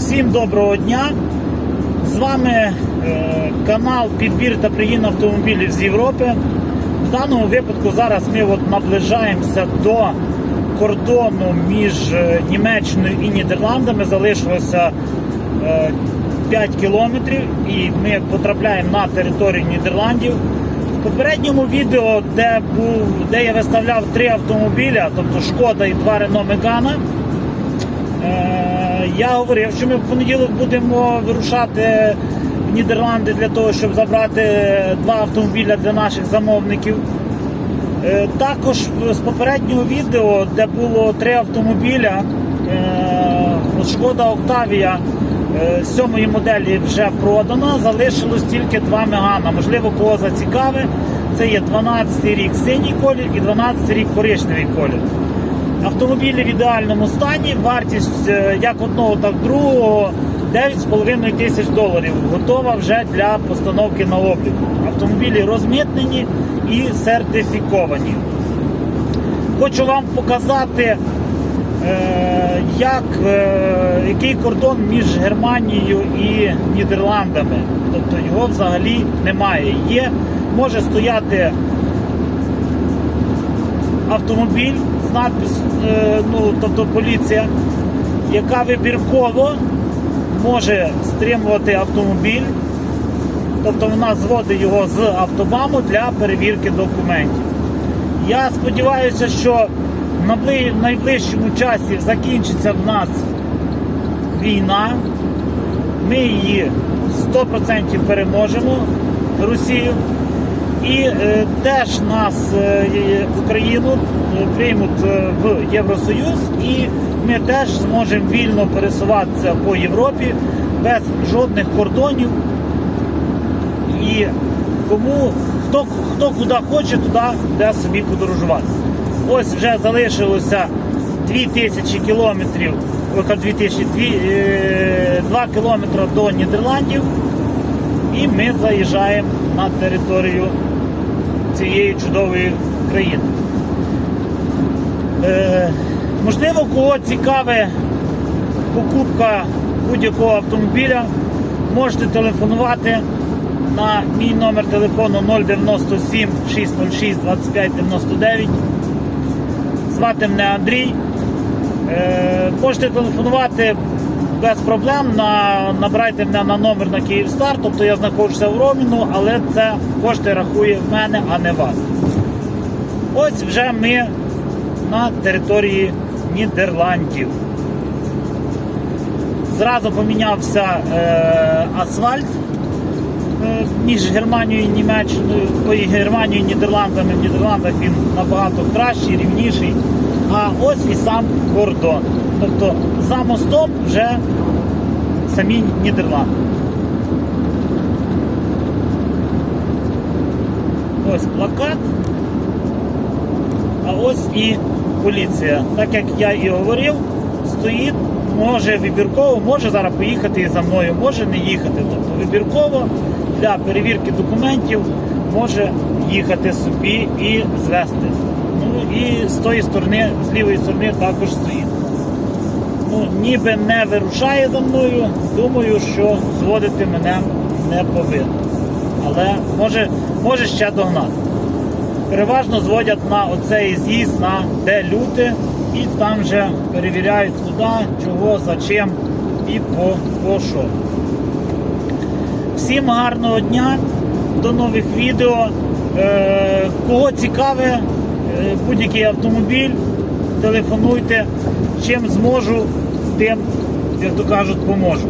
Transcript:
Всім доброго дня! З вами е, канал Підбір та пригін автомобілів з Європи. В даному випадку зараз ми от наближаємося до кордону між е, Німеччиною і Нідерландами. Залишилося е, 5 кілометрів і ми потрапляємо на територію Нідерландів. В попередньому відео, де, був, де я виставляв три автомобіля, тобто Шкода і два Рено Мегана, Е, Я говорив, що ми в понеділок будемо вирушати в Нідерланди для того, щоб забрати два автомобіля для наших замовників. Е, Також з попереднього відео, де було три автомобіля, е, Шкода Октавія е, сьомої моделі вже продана, залишилось тільки два мегана. Можливо, кого зацікавить. Це є 12 рік синій колір і 12 рік коричневий колір. Автомобілі в ідеальному стані, вартість е, як одного, так і другого 9,5 тисяч доларів. Готова вже для постановки на обліку. Автомобілі розмитнені і сертифіковані. Хочу вам показати, е, як, е, який кордон між Германією і Нідерландами. Тобто його взагалі немає. Є, може стояти автомобіль з надпис, е, ну, тобто поліція, яка вибірково може стримувати автомобіль, тобто вона зводить його з автобаму для перевірки документів. Я сподіваюся, що в найближчому часі закінчиться в нас війна. Ми її 100% переможемо Росію. І е, теж нас, е, е, Україну, е, приймуть е, в Євросоюз, і ми теж зможемо вільно пересуватися по Європі без жодних кордонів. І кому хто, хто куди хоче, туди буде собі подорожувати. Ось вже залишилося 2000 кілометрів, ой, 2000, 2, е, 2 кілометри до Нідерландів, і ми заїжджаємо на територію цієї чудової країни. Е, можливо, кого цікаве покупка будь-якого автомобіля, можете телефонувати на мій номер телефону 097 606 25 99. Звати мене Андрій. Е, можете телефонувати без проблем. На, набирайте мене на номер на Київстар, тобто я знаходжуся в Роміну, але це кошти рахує в мене, а не вас. Ось вже ми на території Нідерландів. Зразу помінявся е, асфальт е, між Германією і Німеччиною, Германією і Нідерландами. В Нідерландах він набагато кращий, рівніший. А ось і сам кордон. Тобто за мостом вже самі Нідерланди. Ось плакат. А ось і поліція. Так як я і говорив, стоїть, може вибірково, може зараз поїхати і за мною, може не їхати. Тобто вибірково для перевірки документів може їхати собі і звести. І з тої сторони, з лівої сторони також стоїть. Ну, ніби не вирушає за мною, думаю, що зводити мене не повинен. Але може, може ще догнати переважно зводять на оцей з'їзд на де люди, і там вже перевіряють куди, чого, за чим і по, по що. Всім гарного дня, до нових відео. Е, кого цікаве е, будь-який автомобіль, телефонуйте. Чим зможу, тим, як то кажуть, поможу.